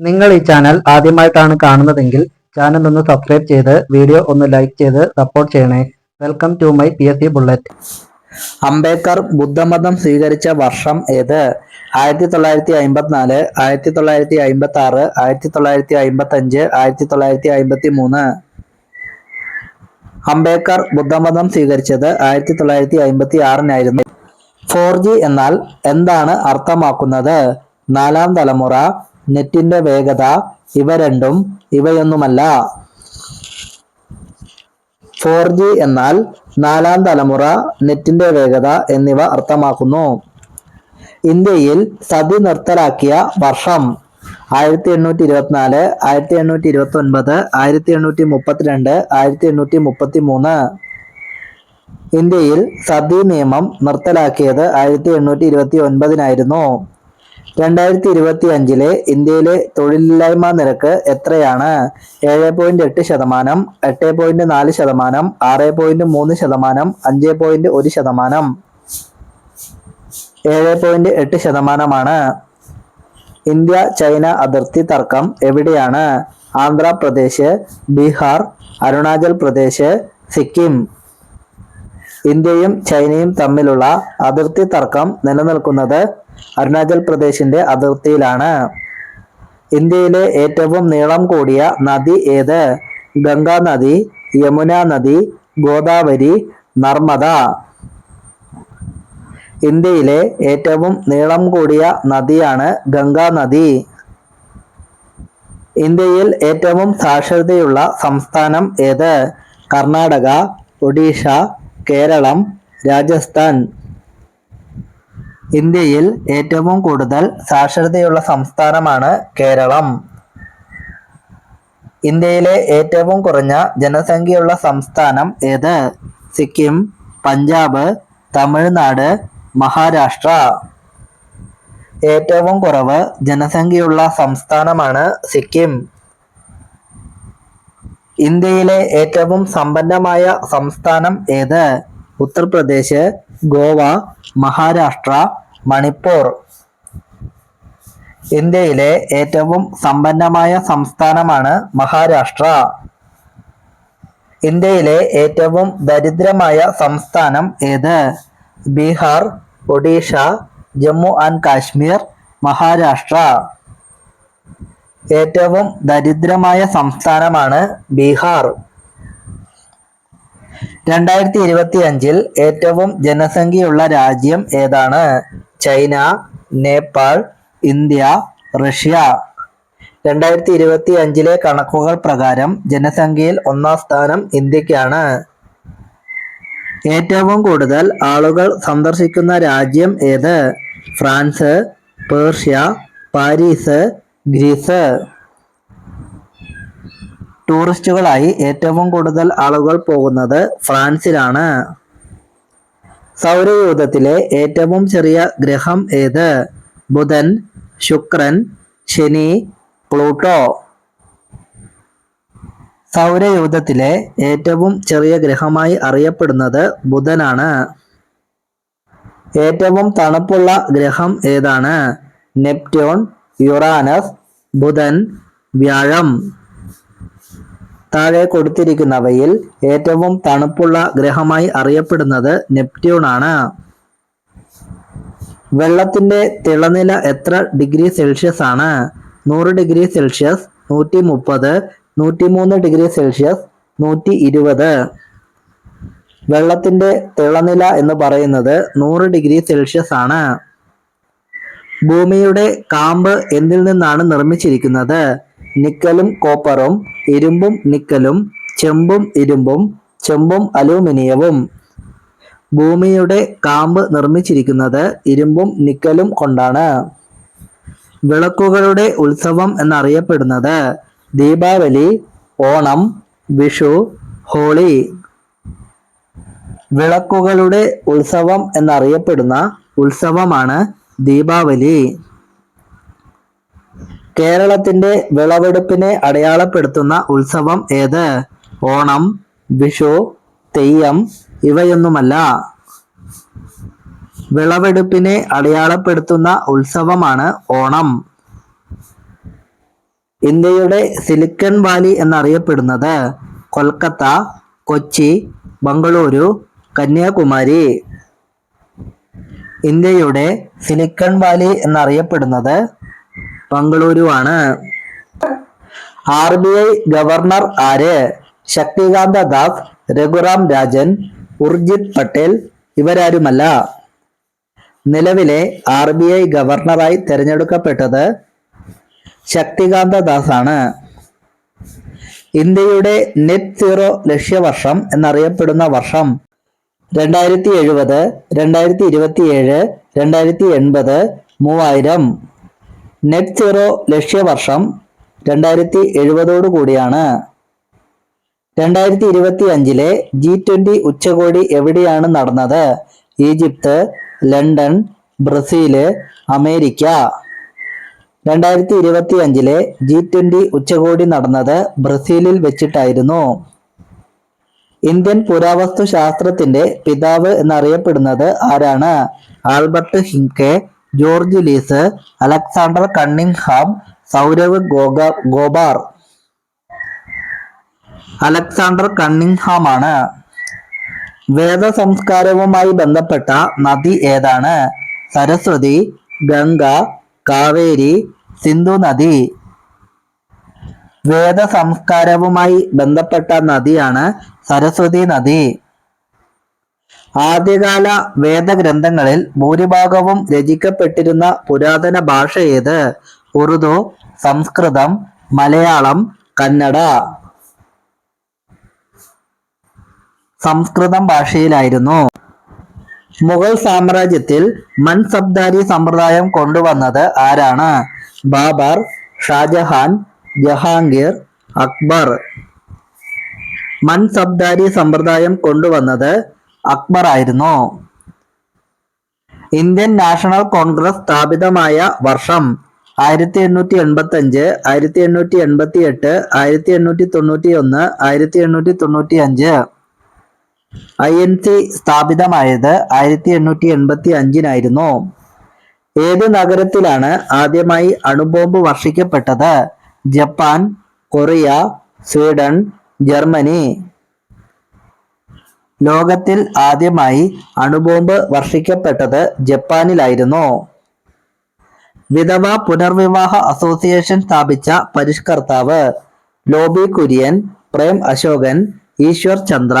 നിങ്ങൾ ഈ ചാനൽ ആദ്യമായിട്ടാണ് കാണുന്നതെങ്കിൽ ചാനൽ ഒന്ന് സബ്സ്ക്രൈബ് ചെയ്ത് വീഡിയോ ഒന്ന് ലൈക്ക് ചെയ്ത് സപ്പോർട്ട് ചെയ്യണേ. Welcome to my P S C bullet Ambedkar ബുദ്ധമതം സ്വീകരിച്ച വർഷം ഏത്? ആയിരത്തി തൊള്ളായിരത്തി അമ്പത്തിനാല് ആയിരത്തി തൊള്ളായിരത്തി അമ്പത്തി ആറ് ആയിരത്തി തൊള്ളായിരത്തി അമ്പത്തി അഞ്ച് ആയിരത്തി തൊള്ളായിരത്തി അമ്പത്തി മൂന്ന് അംബേദ്കർ ബുദ്ധമതം സ്വീകരിച്ചത് ആയിരത്തി തൊള്ളായിരത്തി അമ്പത്തി ആറിനായിരുന്നു ഫോർ ജി എന്നാൽ എന്താണ് അർത്ഥമാക്കുന്നത്? നാലാം തലമുറ നെറ്റിന്റെ വേഗത ഇവ രണ്ടും ഇവയൊന്നുമല്ല. ഫോർ ജി എന്നാൽ നാലാം തലമുറ നെറ്റിന്റെ വേഗത എന്നിവ അർത്ഥമാക്കുന്നു. ഇന്ത്യയിൽ സതി നിർത്തലാക്കിയ വർഷം ആയിരത്തി എണ്ണൂറ്റി ഇരുപത്തിനാല് ആയിരത്തി എണ്ണൂറ്റി ഇരുപത്തി ഒൻപത് ആയിരത്തി എണ്ണൂറ്റി മുപ്പത്തിരണ്ട് ആയിരത്തി എണ്ണൂറ്റി മുപ്പത്തി മൂന്ന് ഇന്ത്യയിൽ സതി നിയമം നിർത്തലാക്കിയത് ആയിരത്തി എണ്ണൂറ്റി ഇരുപത്തി ഒൻപതിനായിരുന്നു രണ്ടായിരത്തി ഇരുപത്തി അഞ്ചിലെ ഇന്ത്യയിലെ തൊഴിലില്ലായ്മ നിരക്ക് എത്രയാണ്? ഏഴ് പോയിന്റ് എട്ട് ശതമാനം എട്ട് പോയിന്റ് നാല് ശതമാനം ആറ് പോയിന്റ് മൂന്ന് ശതമാനം അഞ്ച് പോയിന്റ് ഒരു ശതമാനം. ഏഴ് പോയിന്റ് എട്ട് ശതമാനമാണ്. ഇന്ത്യ ചൈന അതിർത്തി തർക്കം എവിടെയാണ്? ആന്ധ്രാപ്രദേശ് ബീഹാർ അരുണാചൽ പ്രദേശ് സിക്കിം. ഇന്ത്യയും ചൈനയും തമ്മിലുള്ള അതിർത്തി തർക്കം നിലനിൽക്കുന്നത് അരുണാചൽ പ്രദേശിന്റെ അതിർത്തിയിലാണ്. ഇന്ത്യയിലെ ഏറ്റവും നീളം കൂടിയ നദി ഏത്? ഗംഗാ നദി യമുന നദി ഗോദാവരി നർമ്മദ. ഇന്ത്യയിലെ ഏറ്റവും നീളം കൂടിയ നദിയാണ് ഗംഗാ നദി. ഇന്ത്യയിൽ ഏറ്റവും സാക്ഷരതയുള്ള സംസ്ഥാനം ഏത്? കർണാടക ഒഡീഷ കേരളം രാജസ്ഥാൻ. ഇന്ത്യയിൽ ഏറ്റവും കൂടുതൽ സാക്ഷരതയുള്ള സംസ്ഥാനമാണ് കേരളം. ഇന്ത്യയിലെ ഏറ്റവും കുറഞ്ഞ ജനസംഖ്യയുള്ള സംസ്ഥാനം ഏത്? സിക്കിം പഞ്ചാബ് തമിഴ്നാട് മഹാരാഷ്ട്ര. ഏറ്റവും കുറവ് ജനസംഖ്യയുള്ള സംസ്ഥാനമാണ് സിക്കിം. ഇന്ത്യയിലെ ഏറ്റവും സമ്പന്നമായ സംസ്ഥാനം ഏത്? ഉത്തർപ്രദേശ് ഗോവ മഹാരാഷ്ട്ര മണിപ്പൂർ. ഇന്ത്യയിലെ ഏറ്റവും സമ്പന്നമായ സംസ്ഥാനമാണ് മഹാരാഷ്ട്ര. ഇന്ത്യയിലെ ഏറ്റവും ദരിദ്രമായ സംസ്ഥാനം ഏത്? ബീഹാർ ഒഡീഷ ജമ്മു ആൻഡ് കാശ്മീർ മഹാരാഷ്ട്ര. ഏറ്റവും ദരിദ്രമായ സംസ്ഥാനമാണ് ബീഹാർ. രണ്ടായിരത്തി ഇരുപത്തി അഞ്ചിൽ ഏറ്റവും ജനസംഖ്യയുള്ള രാജ്യം ഏതാണ്? China Nepal India Russia. രണ്ടായിരത്തി ഇരുപത്തി അഞ്ചിലെ കണക്കുകൾ പ്രകാരം ജനസംഖ്യയിൽ ഒന്നാം സ്ഥാനം ഇന്ത്യക്കാണ്. ഏറ്റവും കൂടുതൽ ആളുകൾ സന്ദർശിക്കുന്ന രാജ്യം ഏത്? France Persia Paris Greece. ടൂറിസ്റ്റുകളായി ഏറ്റവും കൂടുതൽ ആളുകൾ പോകുന്നത് ഫ്രാൻസിലാണ്. സൗരയൂഥത്തിലെ ഏറ്റവും ചെറിയ ഗ്രഹം ഏത്? ബുധൻ ശുക്രൻ ശനി പ്ലൂട്ടോ. സൗരയൂഥത്തിലെ ഏറ്റവും ചെറിയ ഗ്രഹമായി അറിയപ്പെടുന്നത് ബുധനാണ്. ഏറ്റവും തണുപ്പുള്ള ഗ്രഹം ഏതാണ്? നെപ്റ്റ്യൂൺ യുറാനസ് ബുധൻ വ്യാഴം. താഴെ കൊടുത്തിരിക്കുന്നവയിൽ ഏറ്റവും തണുപ്പുള്ള ഗ്രഹമായി അറിയപ്പെടുന്നത് നെപ്റ്റ്യൂൺ ആണ് വെള്ളത്തിന്റെ തിളനില എത്ര ഡിഗ്രി സെൽഷ്യസ് ആണ്? നൂറ് ഡിഗ്രി സെൽഷ്യസ് നൂറ്റി മുപ്പത് നൂറ്റിമൂന്ന് ഡിഗ്രി സെൽഷ്യസ് നൂറ്റി ഇരുപത് വെള്ളത്തിന്റെ തിളനില എന്ന് പറയുന്നത് നൂറ് ഡിഗ്രി സെൽഷ്യസ് ആണ്. ഭൂമിയുടെ കാമ്പ് എന്തിൽ നിന്നാണ് നിർമ്മിച്ചിരിക്കുന്നത്? നിക്കലും കോപ്പറും ഇരുമ്പും നിക്കലും ചെമ്പും ഇരുമ്പും ചെമ്പും അലൂമിനിയവും. ഭൂമിയുടെ കാമ്പ് നിർമ്മിച്ചിരിക്കുന്നത് ഇരുമ്പും നിക്കലും കൊണ്ടാണ്. വിളക്കുകളുടെ ഉത്സവം എന്നറിയപ്പെടുന്നത് ദീപാവലി ഓണം വിഷു ഹോളി. വിളക്കുകളുടെ ഉത്സവം എന്നറിയപ്പെടുന്ന ഉത്സവമാണ് ദീപാവലി. കേരളത്തിന്റെ വിളവെടുപ്പിനെ അടയാളപ്പെടുത്തുന്ന ഉത്സവം ഏത്? ഓണം വിഷു തെയ്യം ഇവയൊന്നുമല്ല. വിളവെടുപ്പിനെ അടയാളപ്പെടുത്തുന്ന ഉത്സവമാണ് ഓണം. ഇന്ത്യയുടെ സിലിക്കൺ വാലി എന്നറിയപ്പെടുന്നത് കൊൽക്കത്ത കൊച്ചി ബംഗളൂരു കന്യാകുമാരി. ഇന്ത്യയുടെ സിലിക്കൺ വാലി എന്നറിയപ്പെടുന്നത് ബംഗളൂരു ആണ് ആർ ബി ഐ ഗവർണർ ആര്? ശക്തികാന്ത ദാസ് രഘുറാം രാജൻ ഉർജിത് പട്ടേൽ ഇവരാരുമല്ല. നിലവിലെ ആർ ബി ഐ ഗവർണറായി തിരഞ്ഞെടുക്കപ്പെട്ടത് ശക്തികാന്ത ദാസ് ആണ് ഇന്ത്യയുടെ നെറ്റ് സീറോ ലക്ഷ്യവർഷം എന്നറിയപ്പെടുന്ന വർഷം രണ്ടായിരത്തി എഴുപത് രണ്ടായിരത്തി ഇരുപത്തിയേഴ് രണ്ടായിരത്തി എൺപത് മൂവായിരം. നെറ്റ് സീറോ ലക്ഷ്യവർഷം രണ്ടായിരത്തി എഴുപതോടു കൂടിയാണ്. രണ്ടായിരത്തി ഇരുപത്തി അഞ്ചിലെ ജി ട്വന്റി ഉച്ചകോടി എവിടെയാണ് നടന്നത്? Egypt London Brazil America. രണ്ടായിരത്തി ഇരുപത്തി അഞ്ചിലെ ജി ട്വന്റി ഉച്ചകോടി നടന്നത് ബ്രസീലിൽ വെച്ചിട്ടായിരുന്നു. ഇന്ത്യൻ പുരാവസ്തു ശാസ്ത്രത്തിന്റെ പിതാവ് എന്നറിയപ്പെടുന്നത് ആരാണ്? ആൽബർട്ട് ഹിംകെ George lease Alexander Cunningham Sourav ഗോഗ ഗോബാർ. അലക്സാണ്ടർ കണ്ണിംഗ്ഹാം ആണ് വേദ സംസ്കാരവുമായി ബന്ധപ്പെട്ട നദി ഏതാണ്? സരസ്വതി ഗംഗ കാവേരി സിന്ധു നദി. വേദ സംസ്കാരവുമായി ബന്ധപ്പെട്ട നദിയാണ് സരസ്വതി നദി. ആദ്യകാല വേദഗ്രന്ഥങ്ങളിൽ ഭൂരിഭാഗവും രചിക്കപ്പെട്ടിരുന്ന പുരാതന ഭാഷ ഏത്? ഉറുദു സംസ്കൃതം മലയാളം കന്നഡ. സംസ്കൃതം ഭാഷയിലായിരുന്നു. മുഗൾ സാമ്രാജ്യത്തിൽ മൻസബ്ദാരി സമ്പ്രദായം കൊണ്ടുവന്നത് ആരാണ്? ബാബർ ഷാജഹാൻ ജഹാംഗീർ അക്ബർ. മൻസബ്ദാരി സമ്പ്രദായം കൊണ്ടുവന്നത് അക്ബർ ആയിരുന്നു. ഇന്ത്യൻ നാഷണൽ കോൺഗ്രസ് സ്ഥാപിതമായ വർഷം ആയിരത്തി എണ്ണൂറ്റി എൺപത്തി അഞ്ച് ആയിരത്തി എണ്ണൂറ്റി എൺപത്തി എട്ട് ആയിരത്തി എണ്ണൂറ്റി തൊണ്ണൂറ്റി ഒന്ന് ആയിരത്തി എണ്ണൂറ്റി തൊണ്ണൂറ്റി അഞ്ച് ഐ എൻ സി സ്ഥാപിതമായത് ആയിരത്തി എണ്ണൂറ്റി എൺപത്തി അഞ്ചിനായിരുന്നു ഏത് നഗരത്തിലാണ് ആദ്യമായി അണുബോംബ് വർഷിക്കപ്പെട്ടത്? Japan Korea Sweden Germany. ലോകത്തിൽ ആദ്യമായി അണുബോംബ് വർഷിക്കപ്പെട്ടത് ജപ്പാനിലായിരുന്നു. വിധവ പുനർവിവാഹ അസോസിയേഷൻ സ്ഥാപിച്ച പരിഷ്കർത്താവ് ലോബി കുര്യൻ പ്രേം അശോകൻ ഈശ്വർ ചന്ദ്ര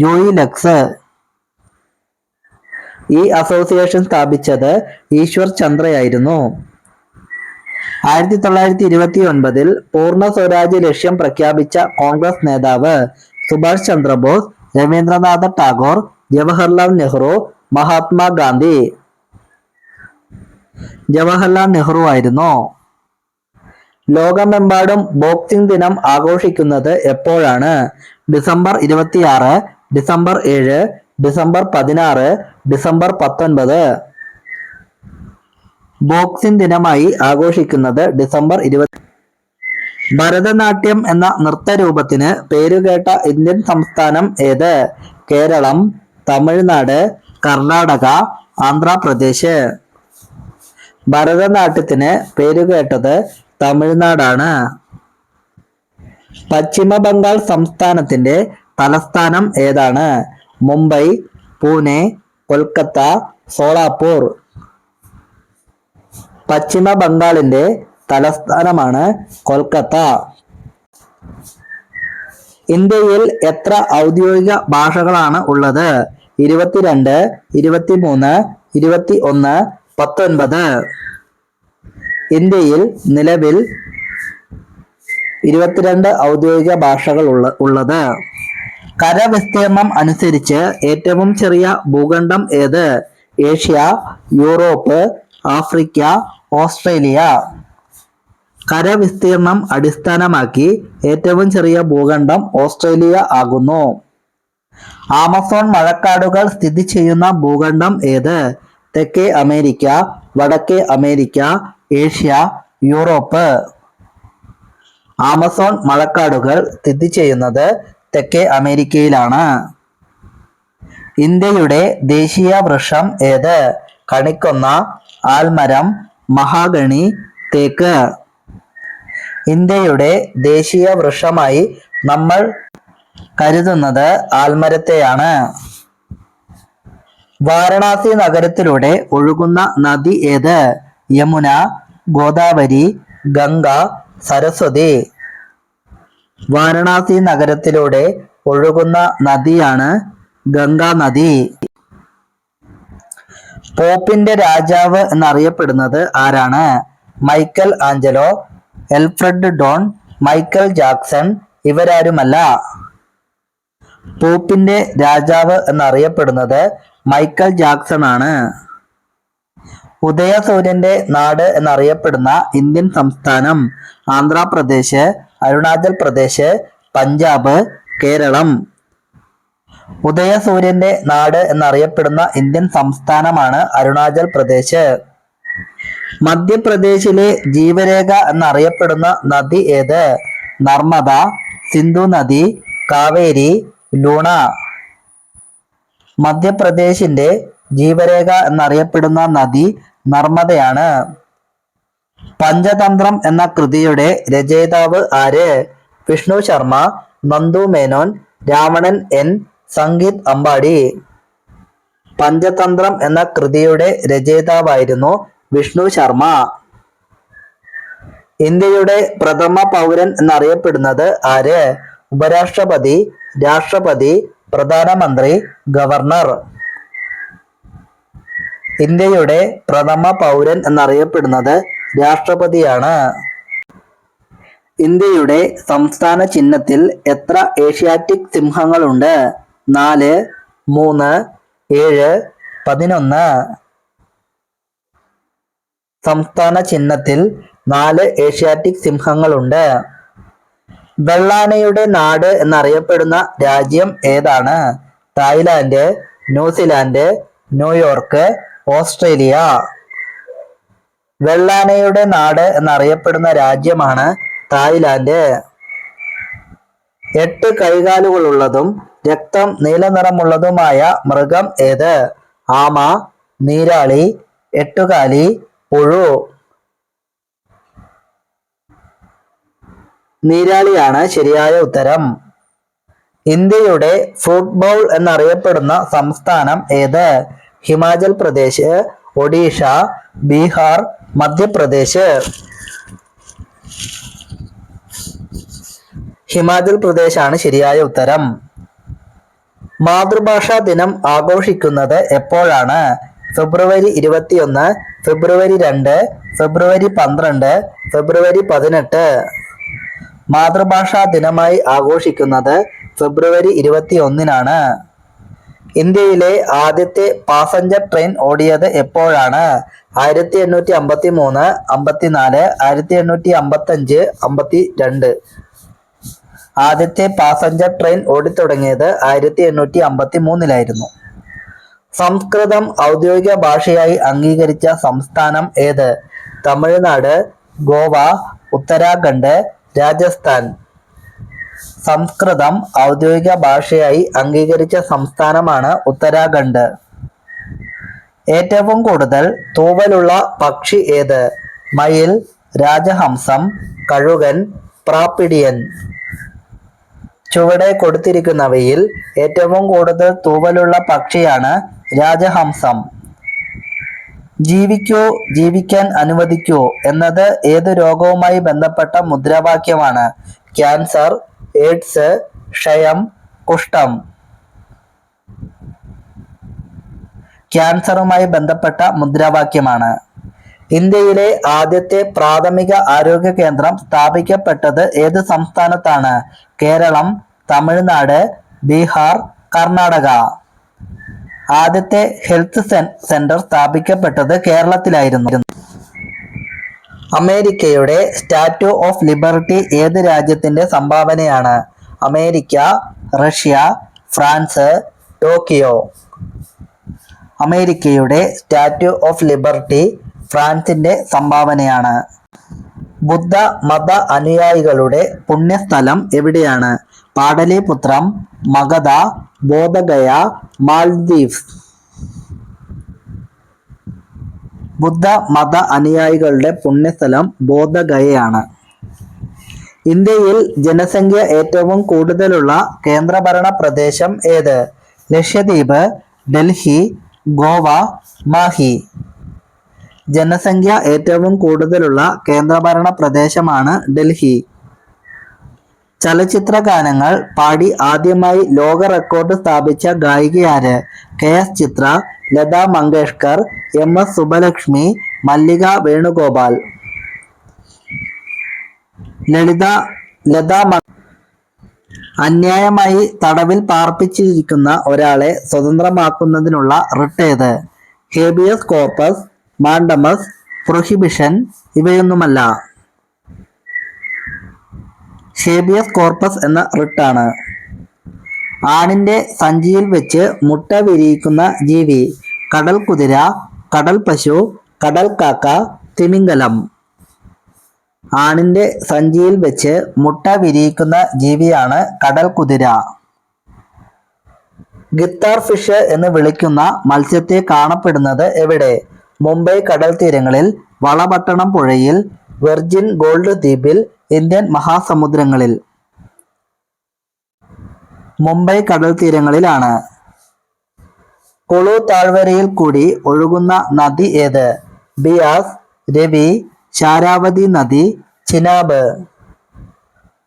ജോയി ലക്സ് ഈ അസോസിയേഷൻ സ്ഥാപിച്ചത് ഈശ്വർ ചന്ദ്രയായിരുന്നു. ആയിരത്തി തൊള്ളായിരത്തി ഇരുപത്തി ഒൻപതിൽ പൂർണ സ്വരാജ്യ ലക്ഷ്യം പ്രഖ്യാപിച്ച കോൺഗ്രസ് നേതാവ് സുഭാഷ് ചന്ദ്രബോസ് രവീന്ദ്രനാഥ ടാഗോർ ജവഹർലാൽ നെഹ്റു മഹാത്മാഗാന്ധി ജവഹർലാൽ നെഹ്റു ആയിരുന്നു. ലോകമെമ്പാടും ബോക്സിംഗ് ദിനം ആഘോഷിക്കുന്നത് എപ്പോഴാണ്? ഡിസംബർ ഇരുപത്തിയാറ് ഡിസംബർ ഏഴ് ഡിസംബർ പതിനാറ് ഡിസംബർ പത്തൊൻപത്. ബോക്സിംഗ് ദിനമായി ആഘോഷിക്കുന്നത് ഡിസംബർ ഇരുപത്തി ഭരതനാട്യം എന്ന നൃത്തരൂപത്തിന് പേരുകേട്ട ഇന്ത്യൻ സംസ്ഥാനം ഏത്? കേരളം തമിഴ്നാട് കർണാടക ആന്ധ്രാപ്രദേശ്. ഭരതനാട്യത്തിന് പേരുകേട്ടത് തമിഴ്നാടാണ്. പശ്ചിമ ബംഗാൾ സംസ്ഥാനത്തിന്റെ തലസ്ഥാനം ഏതാണ്? മുംബൈ പൂനെ കൊൽക്കത്ത സോളാപൂർ. പശ്ചിമ ബംഗാളിന്റെ തലസ്ഥാനമാണ് കൊൽക്കത്ത. ഇന്ത്യയിൽ എത്ര ഔദ്യോഗിക ഭാഷകളാണ് ഉള്ളത്? ഇരുപത്തിരണ്ട് ഇരുപത്തിമൂന്ന് ഇരുപത്തി ഒന്ന് പത്തൊൻപത്. ഇന്ത്യയിൽ നിലവിൽ ഇരുപത്തിരണ്ട് ഔദ്യോഗിക ഭാഷകൾ ഉള്ള ഉള്ളത്. കരവിസ്തീർണം അനുസരിച്ച് ഏറ്റവും ചെറിയ ഭൂഖണ്ഡം ഏത്? Asia Europe Africa Australia. കരവിസ്തീർണം അടിസ്ഥാനമാക്കി ഏറ്റവും ചെറിയ ഭൂഖണ്ഡം ഓസ്ട്രേലിയ ആകുന്നു. ആമസോൺ മഴക്കാടുകൾ സ്ഥിതി ചെയ്യുന്ന ഭൂഖണ്ഡം ഏത്? തെക്കേ അമേരിക്ക വടക്കേ അമേരിക്ക ഏഷ്യ യൂറോപ്പ്. ആമസോൺ മഴക്കാടുകൾ സ്ഥിതി ചെയ്യുന്നത് തെക്കേ അമേരിക്കയിലാണ്. ഇന്ത്യയുടെ ദേശീയ വൃക്ഷം ഏത്? കണിക്കൊന്ന ആൽമരം മഹാഗണി തേക്ക്. ഇന്ത്യയുടെ ദേശീയ വൃക്ഷമായി നമ്മൾ കരുതുന്നത് ആൽമരത്തെയാണ്. വാരണാസി നഗരത്തിലൂടെ ഒഴുകുന്ന നദി ഏത്? യമുന ഗോദാവരി ഗംഗ സരസ്വതി. വാരണാസി നഗരത്തിലൂടെ ഒഴുകുന്ന നദിയാണ് ഗംഗാ നദി. പോപ്പിന്റെ രാജാവ് എന്നറിയപ്പെടുന്നത് ആരാണ്? Michael Angelo Alfred Don Michael Jackson ഇവരാരുമല്ല. പോപ്പിന്റെ രാജാവ് എന്നറിയപ്പെടുന്നത് മൈക്കൽ ജാക്സൺ ആണ്. ഉദയസൂര്യന്റെ നാട് എന്നറിയപ്പെടുന്ന ഇന്ത്യൻ സംസ്ഥാനം ആന്ധ്രാപ്രദേശ് അരുണാചൽ പ്രദേശ് പഞ്ചാബ് കേരളം. ഉദയസൂര്യന്റെ നാട് എന്നറിയപ്പെടുന്ന ഇന്ത്യൻ സംസ്ഥാനമാണ് അരുണാചൽ പ്രദേശ്. മധ്യപ്രദേശിലെ ജീവരേഖ എന്നറിയപ്പെടുന്ന നദി ഏത്? നർമ്മദ സിന്ധു നദി കാവേരി ലൂണ. മധ്യപ്രദേശിന്റെ ജീവരേഖ എന്നറിയപ്പെടുന്ന നദി നർമ്മദയാണ്. പഞ്ചതന്ത്രം എന്ന കൃതിയുടെ രചയിതാവ് ആര്? വിഷ്ണു ശർമ്മ നന്ദു മേനോൻ രാവണൻ എൻ. സംഗീത് അമ്പാടി. പഞ്ചതന്ത്രം എന്ന കൃതിയുടെ രചയിതാവായിരുന്നു വിഷ്ണു ശർമ്മ. ഇന്ത്യയുടെ പ്രഥമ പൗരൻ എന്നറിയപ്പെടുന്നത് ആര്? ഉപരാഷ്ട്രപതി രാഷ്ട്രപതി പ്രധാനമന്ത്രി ഗവർണർ. ഇന്ത്യയുടെ പ്രഥമ പൗരൻ എന്നറിയപ്പെടുന്നത് രാഷ്ട്രപതിയാണ്. ഇന്ത്യയുടെ സംസ്ഥാന ചിഹ്നത്തിൽ എത്ര ഏഷ്യാറ്റിക് സിംഹങ്ങളുണ്ട്? നാല് മൂന്ന് ഏഴ് പതിനൊന്ന്. സംസ്ഥാന ചിഹ്നത്തിൽ നാല് ഏഷ്യാറ്റിക് സിംഹങ്ങളുണ്ട്. വെള്ളാനയുടെ നാട് എന്നറിയപ്പെടുന്ന രാജ്യം ഏതാണ്? Thailand New Zealand New York Australia. വെള്ളാനയുടെ നാട് എന്നറിയപ്പെടുന്ന രാജ്യമാണ് തായ്ലാന്റ് എട്ട് കൈകാലുകളുള്ളതും രക്തം നീലനിറമുള്ളതുമായ മൃഗം ഏത്? ആമ നീരാളി എട്ടുകാലി പുഴു. നീരാളിയാണ് ശരിയായ ഉത്തരം. ഇന്ത്യയുടെ ഫുട്ബോൾ ബൗൾ എന്നറിയപ്പെടുന്ന സംസ്ഥാനം ഏത്? ഹിമാചൽ പ്രദേശ് ഒഡീഷ ബീഹാർ മധ്യപ്രദേശ്. ഹിമാചൽ പ്രദേശാണ് ശരിയായ ഉത്തരം. മാതൃഭാഷാ ദിനം ആഘോഷിക്കുന്നത് എപ്പോഴാണ്? ഫെബ്രുവരി ഇരുപത്തിയൊന്ന് ഫെബ്രുവരി രണ്ട് ഫെബ്രുവരി പന്ത്രണ്ട് ഫെബ്രുവരി പതിനെട്ട്. മാതൃഭാഷാ ദിനമായി ആഘോഷിക്കുന്നത് ഫെബ്രുവരി ഇരുപത്തി ഒന്നിനാണ് ഇന്ത്യയിലെ ആദ്യത്തെ പാസഞ്ചർ ട്രെയിൻ ഓടിയത് എപ്പോഴാണ്? ആയിരത്തി എണ്ണൂറ്റി അമ്പത്തി മൂന്ന് അമ്പത്തിനാല് ആയിരത്തി എണ്ണൂറ്റി അമ്പത്തി അഞ്ച് അമ്പത്തി രണ്ട് ആദ്യത്തെ പാസഞ്ചർ ട്രെയിൻ ഓടിത്തുടങ്ങിയത് ആയിരത്തി എണ്ണൂറ്റി അമ്പത്തി മൂന്നിലായിരുന്നു സംസ്കൃതം ഔദ്യോഗിക ഭാഷയായി അംഗീകരിച്ച സംസ്ഥാനം ഏത്? തമിഴ്നാട് ഗോവ ഉത്തരാഖണ്ഡ് രാജസ്ഥാൻ. സംസ്കൃതം ഔദ്യോഗിക ഭാഷയായി അംഗീകരിച്ച സംസ്ഥാനമാണ് ഉത്തരാഖണ്ഡ്. ഏറ്റവും കൂടുതൽ തൂവലുള്ള പക്ഷി ഏത്? മയിൽ രാജഹംസം കഴുകൻ പ്രാപ്പിടിയൻ ചുവടെ കൊടുത്തിരിക്കുന്നവയിൽ ഏറ്റവും കൂടുതൽ തൂവലുള്ള പക്ഷിയാണ് രാജഹംസം. ജീവിക്കോ ജീവിക്കാൻ അനുവദിക്കൂ എന്നത് ഏത് രോഗവുമായി ബന്ധപ്പെട്ട മുദ്രാവാക്യമാണ്. ക്യാൻസർ എയ്ഡ്സ് ക്ഷയം കുഷ്ഠം. ക്യാൻസറുമായി ബന്ധപ്പെട്ട മുദ്രാവാക്യമാണ്. ഇന്ത്യയിലെ ആദ്യത്തെ പ്രാഥമിക ആരോഗ്യ കേന്ദ്രം സ്ഥാപിക്കപ്പെട്ടത് ഏത് സംസ്ഥാനത്താണ്? കേരളം തമിഴ്നാട് ബീഹാർ കർണാടക. ആദ്യത്തെ ഹെൽത്ത് സെന്റർ സ്ഥാപിക്കപ്പെട്ടത് കേരളത്തിലായിരുന്നു. അമേരിക്കയുടെ സ്റ്റാറ്റ്യൂ ഓഫ് ലിബർട്ടി ഏത് രാജ്യത്തിന്റെ സംഭാവനയാണ്? America Russia France Tokyo. അമേരിക്കയുടെ സ്റ്റാറ്റ്യൂ ഓഫ് ലിബർട്ടി ഫ്രാൻസിന്റെ സംഭാവനയാണ്. ബുദ്ധ മത അനുയായികളുടെ പുണ്യസ്ഥലം എവിടെയാണ്? പാടലിപുത്രം മഗധ ബോധഗയ മാൽദ്വീപ്സ് ബുദ്ധ മത അനുയായികളുടെ പുണ്യസ്ഥലം ബോധഗയയാണ്. ഇന്ത്യയിൽ ജനസംഖ്യ ഏറ്റവും കൂടുതലുള്ള കേന്ദ്രഭരണ പ്രദേശം ഏത്? ലക്ഷദ്വീപ് ഡൽഹി ഗോവ മാഹി. ജനസംഖ്യ ഏറ്റവും കൂടുതലുള്ള കേന്ദ്രഭരണ പ്രദേശമാണ് ഡൽഹി. ചലച്ചിത്ര ഗാനങ്ങൾ പാടി ആദ്യമായി ലോക റെക്കോർഡ് സ്ഥാപിച്ച ഗായികയാര് K. S. Chithra Lata Mangeshkar M. S. Subbulakshmi Mallika Venugopal. Lalitha Lata അന്യായമായി തടവിൽ പാർപ്പിച്ചിരിക്കുന്ന ഒരാളെ സ്വതന്ത്രമാക്കുന്നതിനുള്ള റിട്ടേത് ഹേബിയസ് കോർപ്പസ് മാൻഡമസ് പ്രൊഹിബിഷൻ ഇവയൊന്നുമല്ല. ഷേബിയസ് കോർപ്പസ് എന്ന റിട്ടാണ് ആണിന്റെ സഞ്ചിയിൽ വെച്ച് മുട്ട വിരിയിക്കുന്ന ജീവി കടൽ കുതിര കടൽ പശു കടൽ കാക്ക തിമിംഗലം. ആണിന്റെ സഞ്ചിയിൽ വെച്ച് മുട്ട വിരിയിക്കുന്ന ജീവിയാണ് കടൽ കുതിര. ഗിത്താർ ഫിഷ് എന്ന് വിളിക്കുന്ന മത്സ്യത്തെ കാണപ്പെടുന്നത് എവിടെ? മുംബൈ കടൽ തീരങ്ങളിൽ വളപട്ടണം പുഴയിൽ വെർജിൻ ഗോൾഡ് ദ്വീപിൽ ഇന്ത്യൻ മഹാസമുദ്രങ്ങളിൽ. മുംബൈ കടൽ തീരങ്ങളിലാണ്. കുളു താഴ്വരയിൽ കൂടി ഒഴുകുന്ന നദി ഏത്? ബിയാസ് രവി ശാരാവതി നദി ചിനാബ്.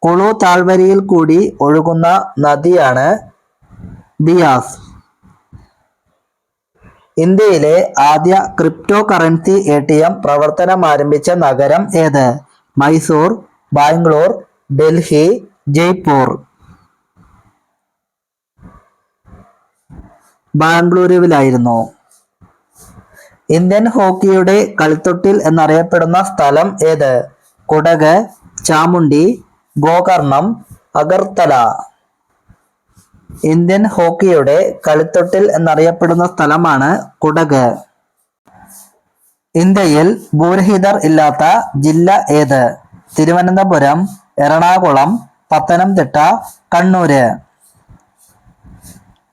കുളു താഴ്വരയിൽ കൂടി ഒഴുകുന്ന നദിയാണ് ബിയാസ്. ഇന്ത്യയിലെ ആദ്യ crypto currency A T M പ്രവർത്തനം ആരംഭിച്ച നഗരം ഏത്? മൈസൂർ ബാംഗ്ലൂർ ഡൽഹി ജയ്പൂർ. ബാംഗ്ലൂരുവിലായിരുന്നു. ഇന്ത്യൻ ഹോക്കിയുടെ കളിത്തൊട്ടിൽ എന്നറിയപ്പെടുന്ന സ്ഥലം ഏത്? കുടക് ചാമുണ്ടി ഗോകർണം അഗർത്തല. ഇന്ത്യൻ ഹോക്കിയുടെ കളിത്തൊട്ടിൽ എന്നറിയപ്പെടുന്ന സ്ഥലമാണ് കുടക്. ഇന്ത്യയിൽ ഭൂരഹിതർ ഇല്ലാത്ത ജില്ല ഏത്? തിരുവനന്തപുരം എറണാകുളം പത്തനംതിട്ട കണ്ണൂര്.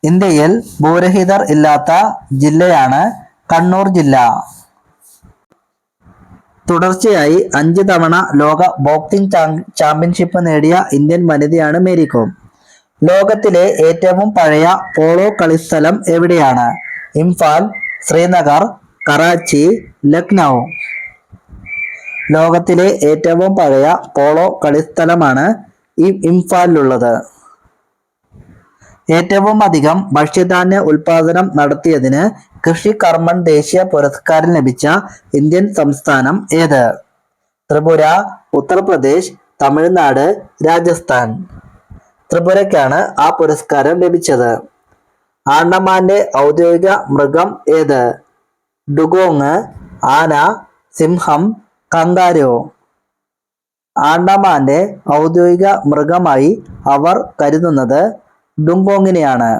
ഇന്ത്യയിൽ ഭൂരഹിതർ ഇല്ലാത്ത ജില്ലയാണ് കണ്ണൂർ ജില്ല. തുടർച്ചയായി അഞ്ച് തവണ ലോക ബോക്സിംഗ് ചാമ്പ്യൻഷിപ്പ് നേടിയ ഇന്ത്യൻ വനിതയാണ് മേരി കോം ലോകത്തിലെ ഏറ്റവും പഴയ പോളോ കളിസ്ഥലം എവിടെയാണ്? ഇംഫാൽ ശ്രീനഗർ കറാച്ചി ലക്നൗ. ലോകത്തിലെ ഏറ്റവും പഴയ പോളോ കളിസ്ഥലമാണ് ഈ ഇംഫാലിലുള്ളത്. ഏറ്റവും അധികം ഭക്ഷ്യധാന്യ ഉൽപാദനം നടത്തിയതിന് കൃഷി കർമ്മൻ ദേശീയ പുരസ്കാരം ലഭിച്ച ഇന്ത്യൻ സംസ്ഥാനം ഏത്? ത്രിപുര ഉത്തർപ്രദേശ് തമിഴ്നാട് രാജസ്ഥാൻ. ത്രിപുരയ്ക്കാണ് ആ പുരസ്കാരം ലഭിച്ചത്. ആണ്ടമാന്റെ ഔദ്യോഗിക മൃഗം ഏത്? ഡുഗോങ് ആന സിംഹം കങ്കാരോ ആണ്ടമാന്റെ ഔദ്യോഗിക മൃഗമായി അവർ കരുതുന്നത് ഡുങ്കോങ്ങിനെയാണ്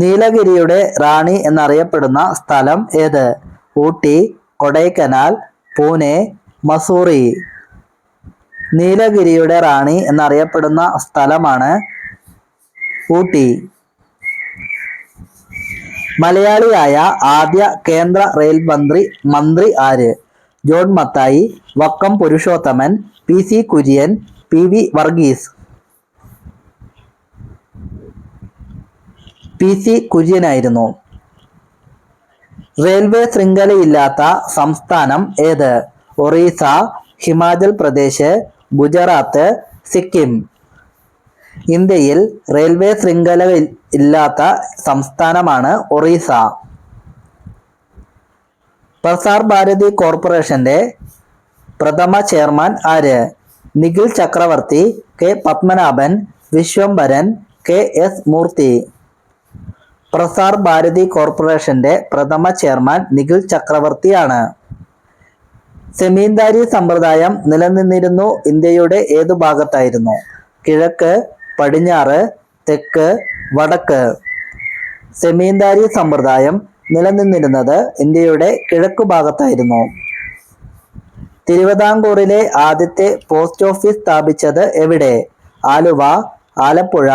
നീലഗിരിയുടെ റാണി എന്നറിയപ്പെടുന്ന സ്ഥലം ഏത്? ഊട്ടി കൊടൈക്കനാൽ പൂനെ മസൂറി. നീലഗിരിയുടെ റാണി എന്നറിയപ്പെടുന്ന സ്ഥലമാണ് ഊട്ടി. മലയാളിയായ ആദ്യ കേന്ദ്ര റെയിൽ മന്ത്രി മന്ത്രി ആര്? John Mathai Vakkom Purushothaman P C Kurien P V Varghese. P C കുര്യനായിരുന്നു. Railway ശൃംഖലയില്ലാത്ത സംസ്ഥാനം ഏത്? ഒറീസ ഹിമാചൽ പ്രദേശ് ഗുജറാത്ത് സിക്കിം. ഇന്ത്യയിൽ റെയിൽവേ ശൃംഖല ഇല്ലാത്ത സംസ്ഥാനമാണ് ഒറീസ. പ്രസാർ ഭാരതി കോർപ്പറേഷന്റെ പ്രഥമ ചെയർമാൻ ആര്? Nikhil Chakravarthy K Padmanabhan Viswambharan K S Murthy. Prasar Bharati കോർപ്പറേഷന്റെ പ്രഥമ ചെയർമാൻ നിഖിൽ ചക്രവർത്തിയാണ്. സെമീന്ദാരി സമ്പ്രദായം നിലനിന്നിരുന്നു ഇന്ത്യയുടെ ഏതു ഭാഗത്തായിരുന്നു? കിഴക്ക് പടിഞ്ഞാറ് തെക്ക് വടക്ക്. സെമീന്ദാരി സമ്പ്രദായം നിലനിന്നിരുന്നത് ഇന്ത്യയുടെ കിഴക്കു ഭാഗത്തായിരുന്നു. തിരുവിതാംകൂറിലെ ആദ്യത്തെ പോസ്റ്റ് ഓഫീസ് സ്ഥാപിച്ചത് എവിടെ? ആലുവ ആലപ്പുഴ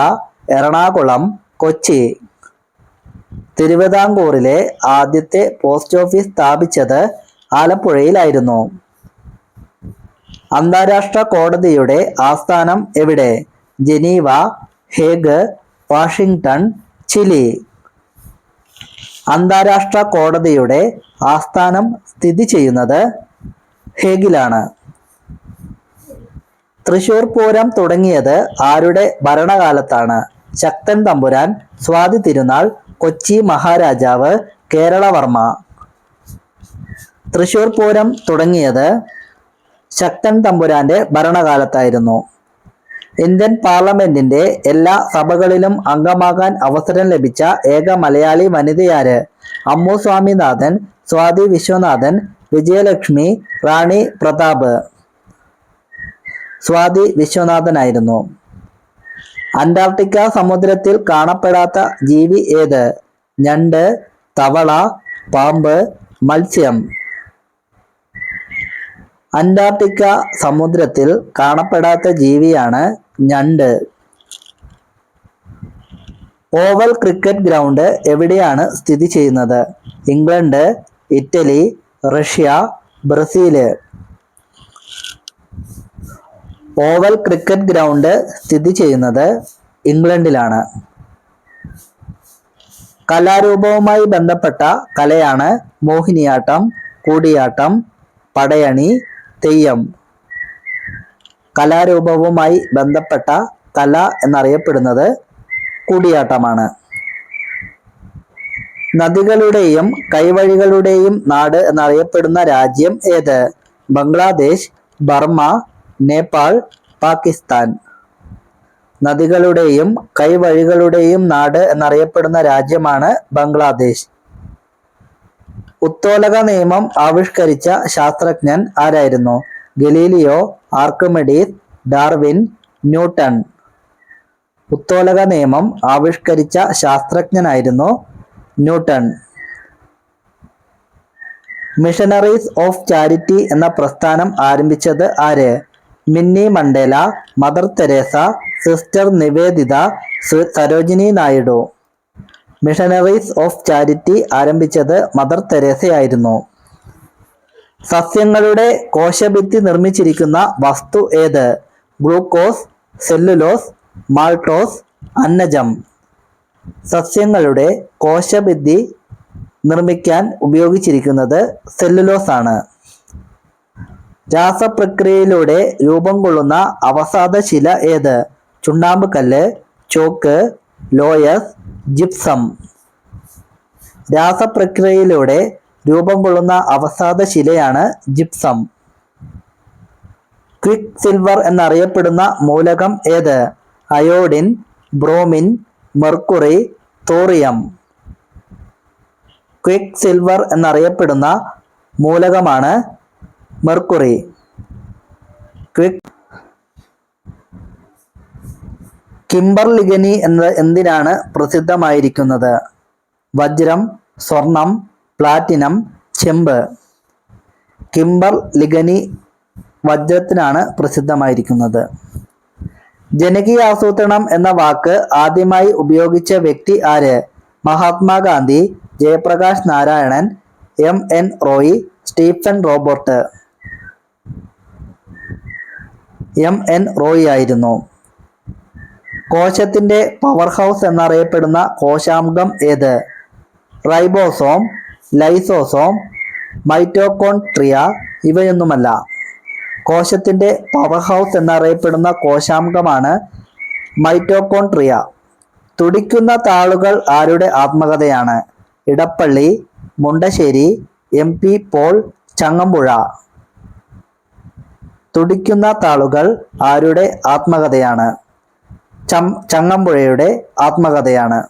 എറണാകുളം കൊച്ചി. തിരുവിതാംകൂറിലെ ആദ്യത്തെ പോസ്റ്റ് ഓഫീസ് സ്ഥാപിച്ചത് ആലപ്പുഴയിലായിരുന്നു. അന്താരാഷ്ട്ര കോടതിയുടെ ആസ്ഥാനം എവിടെ? Geneva Hague Washington Chile. അന്താരാഷ്ട്ര കോടതിയുടെ ആസ്ഥാനം സ്ഥിതി ചെയ്യുന്നത് ഹേഗിലാണ്. തൃശൂർ പൂരം തുടങ്ങിയത് ആരുടെ ഭരണകാലത്താണ്? ശക്തൻ തമ്പുരാൻ സ്വാതി തിരുനാൾ കൊച്ചി മഹാരാജാവ് കേരളവർമ്മ. തൃശൂർ പൂരം തുടങ്ങിയത് ശക്തൻ തമ്പുരാന്റെ ഭരണകാലത്തായിരുന്നു. ഇന്ത്യൻ പാർലമെന്റിന്റെ എല്ലാ സഭകളിലും അംഗമാകാൻ അവസരം ലഭിച്ച ഏക മലയാളി വനിതയാര് അമ്മു സ്വാമിനാഥൻ സ്വാതി വിശ്വനാഥൻ വിജയലക്ഷ്മി റാണി പ്രതാപ്. സ്വാതി വിശ്വനാഥനായിരുന്നു. അന്റാർട്ടിക്ക സമുദ്രത്തിൽ കാണപ്പെടാത്ത ജീവി ഏത്? ഞണ്ട് തവള പാമ്പ് മത്സ്യം. അന്റാർട്ടിക്ക സമുദ്രത്തിൽ കാണപ്പെടാത്ത ജീവിയാണ് ഞണ്ട്. ഓവൽ ക്രിക്കറ്റ് ഗ്രൗണ്ട് എവിടെയാണ് സ്ഥിതി ചെയ്യുന്നത്? England Italy Russia Brazil. Oval cricket ground സ്ഥിതി ചെയ്യുന്നത് ഇംഗ്ലണ്ടിലാണ്. കലാരൂപവുമായി ബന്ധപ്പെട്ട കലയാണ് മോഹിനിയാട്ടം കൂടിയാട്ടം പടയണി തെയ്യം. കലാരൂപവുമായി ബന്ധപ്പെട്ട കല എന്നറിയപ്പെടുന്നത് കൂടിയാട്ടമാണ്. നദികളുടെയും കൈവഴികളുടെയും നാട് എന്നറിയപ്പെടുന്ന രാജ്യം ഏത്? ബംഗ്ലാദേശ് ബർമ്മ നേപ്പാൾ പാകിസ്ഥാൻ. നദികളുടെയും കൈവഴികളുടെയും നാട് എന്നറിയപ്പെടുന്ന രാജ്യമാണ് ബംഗ്ലാദേശ്. ഉത്തോലക നിയമം ആവിഷ്കരിച്ച ശാസ്ത്രജ്ഞൻ ആരായിരുന്നു? Galileo Archimedes Darwin Newton. ഉത്തോലക നിയമം ആവിഷ്കരിച്ച ശാസ്ത്രജ്ഞനായിരുന്നു ന്യൂട്ടൺ. മിഷനറീസ് ഓഫ് ചാരിറ്റി എന്ന പ്രസ്ഥാനം ആരംഭിച്ചത് ആര്? Minnie Mandela Mother Teresa Sister Nivedita Sarojini Naidu. Missionaries of Charity ആരംഭിച്ചത് മദർ തെരേസയായിരുന്നു. സസ്യങ്ങളുടെ കോശഭിത്തി നിർമ്മിച്ചിരിക്കുന്ന വസ്തു ഏത്? ഗ്ലൂക്കോസ് സെല്ലുലോസ് മാൾട്ടോസ് അന്നജം. സസ്യങ്ങളുടെ കോശഭിത്തി നിർമ്മിക്കാൻ ഉപയോഗിച്ചിരിക്കുന്നത് സെല്ലുലോസ് ആണ് രാസപ്രക്രിയയിലൂടെ രൂപം കൊള്ളുന്ന അവസാദശില ഏത്? ചുണ്ണാമ്പ് കല്ല് ചോക്ക് ലോയസ് ജിപ്സം. രാസപ്രക്രിയയിലൂടെ രൂപം കൊള്ളുന്ന അവസാദ ശിലയാണ് ജിപ്സം. ക്വിക്ക് സിൽവർ എന്നറിയപ്പെടുന്ന മൂലകം ഏത്? Iodine bromine mercury thorium. Quick silver എന്നറിയപ്പെടുന്ന മൂലകമാണ് മെർക്കുറി. ക്വിക്ക് കിംബർലിഗനി എന്ന എന്തിനാണ് പ്രസിദ്ധമായിരിക്കുന്നത്? വജ്രം സ്വർണം പ്ലാറ്റിനം ചെമ്പ്. കിംബർ ലിഗനി വജ്രത്തിനാണ് പ്രസിദ്ധമായിരിക്കുന്നത്. ജനകീയ ആസൂത്രണം എന്ന വാക്ക് ആദ്യമായി ഉപയോഗിച്ച വ്യക്തി ആര്? Mahatma Gandhi Jayaprakash Narayanan M. N. Roy Stephen Robert M. N. Roy ആയിരുന്നു. കോശത്തിന്റെ പവർ ഹൗസ് എന്നറിയപ്പെടുന്ന കോശാംഗം ഏത്? റൈബോസോം ലൈസോസോം മൈറ്റോകോൺട്രിയ ഇവയൊന്നുമല്ല. കോശത്തിന്റെ പവർ ഹൗസ് എന്നറിയപ്പെടുന്ന കോശാംഗമാണ് മൈറ്റോകോൺട്രിയ. തുടിക്കുന്ന താളുകൾ ആരുടെ ആത്മകഥയാണ്? Edappally Mundassery M P Paul Changampuzha. തുടിക്കുന്ന താളുകൾ ആരുടെ ആത്മകഥയാണ്? ചം ചങ്ങമ്പുഴയുടെ ആത്മകഥയാണ്.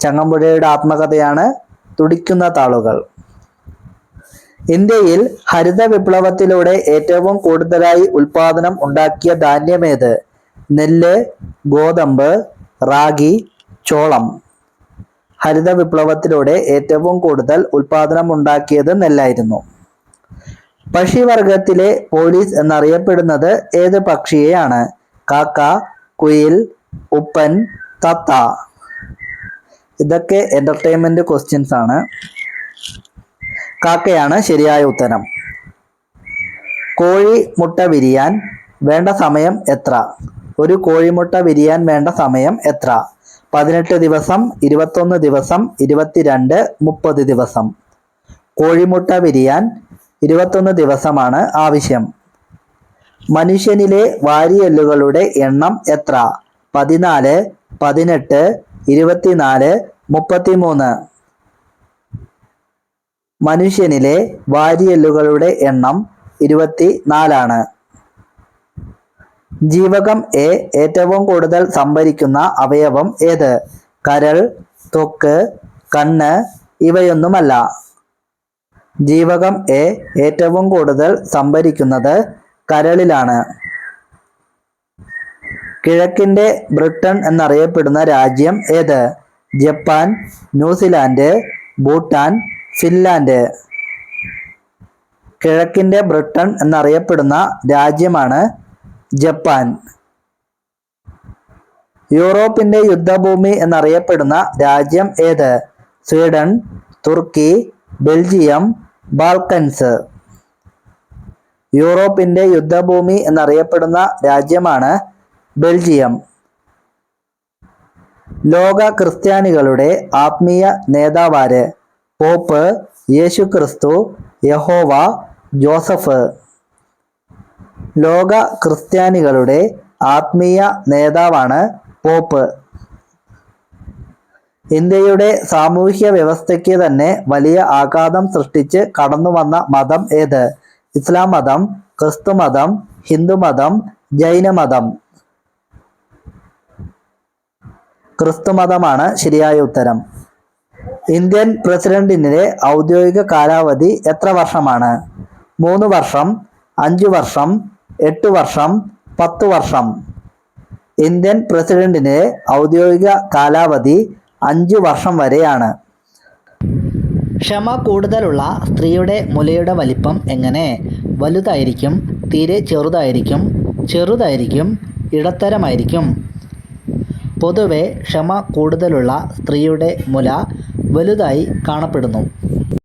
ചങ്ങമ്പുഴയുടെ ആത്മകഥയാണ് തുടിക്കുന്ന താളുകൾ. ഇന്ത്യയിൽ ഹരിത വിപ്ലവത്തിലൂടെ ഏറ്റവും കൂടുതലായി ഉൽപാദനം ഉണ്ടാക്കിയ ധാന്യമേത്? നെല്ല് ഗോതമ്പ് റാഗി ചോളം. ഹരിത വിപ്ലവത്തിലൂടെ ഏറ്റവും കൂടുതൽ ഉൽപാദനം ഉണ്ടാക്കിയത് നെല്ലായിരുന്നു. പക്ഷിവർഗത്തിലെ പോലീസ് എന്നറിയപ്പെടുന്നത് ഏത് പക്ഷിയെയാണ്? കാക്ക കുയിൽ ഉപ്പൻ തത്ത. ഇതൊക്കെ എന്റർടൈൻമെന്റ് ക്വസ്റ്റ്യൻസ് ആണ്. കാക്കയാണ് ശരിയായ ഉത്തരം. കോഴി മുട്ട വിരിയാൻ വേണ്ട സമയം എത്ര? ഒരു കോഴിമുട്ട വിരിയാൻ വേണ്ട സമയം എത്ര? പതിനെട്ട് ദിവസം ഇരുപത്തൊന്ന് ദിവസം ഇരുപത്തിരണ്ട് മുപ്പത് ദിവസം. കോഴിമുട്ട വിരിയാൻ ഇരുപത്തൊന്ന് ദിവസമാണ് ആവശ്യം. മനുഷ്യനിലെ വാരിയെല്ലുകളുടെ എണ്ണം എത്ര? പതിനാല് പതിനെട്ട് ഇരുപത്തിനാല് മുപ്പത്തിമൂന്ന്. മനുഷ്യനിലെ വാരിയെല്ലുകളുടെ എണ്ണം ഇരുപത്തി നാലാണ് ജീവകം എ ഏറ്റവും കൂടുതൽ സംഭരിക്കുന്ന അവയവം ഏത്? കരൾ തൊക്ക് കണ്ണ് ഇവയൊന്നുമല്ല. ജീവകം എ ഏറ്റവും കൂടുതൽ സംഭരിക്കുന്നത് കരളിലാണ്. കിഴക്കിന്റെ ബ്രിട്ടൻ എന്നറിയപ്പെടുന്ന രാജ്യം ഏത്? Japan New Zealand Bhutan Finland. കിഴക്കിന്റെ Britain എന്നറിയപ്പെടുന്ന രാജ്യമാണ് ജപ്പാൻ. യൂറോപ്പിന്റെ യുദ്ധഭൂമി എന്നറിയപ്പെടുന്ന രാജ്യം ഏത്? Sweden Turkey Belgium Balkans. യൂറോപ്പിന്റെ യുദ്ധഭൂമി എന്നറിയപ്പെടുന്ന രാജ്യമാണ് ബെൽജിയം. ലോക ക്രിസ്ത്യാനികളുടെ ആത്മീയ നേതാവാര് പോപ്പ് യേശുക്രിസ്തു യഹോവ ജോസഫ്. ലോക ക്രിസ്ത്യാനികളുടെ ആത്മീയ നേതാവാണ് പോപ്പ്. ഇന്ത്യയുടെ സാമൂഹ്യ വ്യവസ്ഥയ്ക്ക് തന്നെ വലിയ ആഘാതം സൃഷ്ടിച്ച് കടന്നുവന്ന മതം ഏത്? ഇസ്ലാം മതം ക്രിസ്തു മതം ഹിന്ദു മതം ജൈനമതം. ക്രിസ്തു മതമാണ് ശരിയായ ഉത്തരം. ഇന്ത്യൻ പ്രസിഡന്റിന്റെ ഔദ്യോഗിക കാലാവധി എത്ര വർഷമാണ്? മൂന്ന് വർഷം അഞ്ചു വർഷം എട്ട് വർഷം പത്ത് വർഷം. ഇന്ത്യൻ പ്രസിഡന്റിന്റെ ഔദ്യോഗിക കാലാവധി അഞ്ചു വർഷം വരെയാണ്. ക്ഷമ കൂടുതലുള്ള സ്ത്രീയുടെ മുലയുടെ വലിപ്പം എങ്ങനെ? വലുതായിരിക്കും തീരെ ചെറുതായിരിക്കും ചെറുതായിരിക്കും ഇടത്തരമായിരിക്കും. പൊതുവെ ക്ഷമ കൂടുതലുള്ള സ്ത്രീയുടെ മുല വലുതായി കാണപ്പെടുന്നു.